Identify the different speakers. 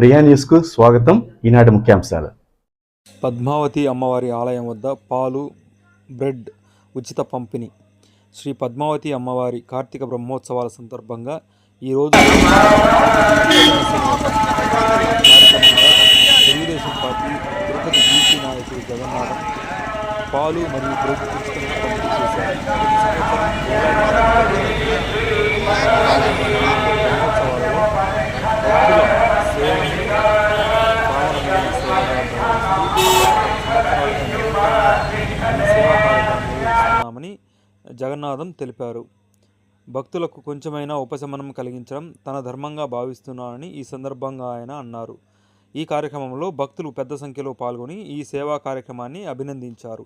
Speaker 1: ప్రియా న్యూస్కు స్వాగతం. ఈనాటి ముఖ్యాంశాలు.
Speaker 2: పద్మావతి అమ్మవారి ఆలయం వద్ద పాలు బ్రెడ్ ఉచిత పంపిణీ. శ్రీ పద్మావతి అమ్మవారి కార్తీక బ్రహ్మోత్సవాల సందర్భంగా ఈరోజు తెలుగుదేశం పార్టీ తిరుపతి బీసీ నాయకుడు జగన్నాథం పాలు మరియు బ్రెడ్ ఉచితంగా నిర్వహిస్తున్నామని జగన్నాథం తెలిపారు. భక్తులకు కొంచెమైనా ఉపశమనం కలిగించడం తన ధర్మంగా భావిస్తున్నానని ఈ సందర్భంగా ఆయన అన్నారు. ఈ కార్యక్రమంలో భక్తులు పెద్ద సంఖ్యలో పాల్గొని ఈ సేవా కార్యక్రమాన్ని అభినందించారు.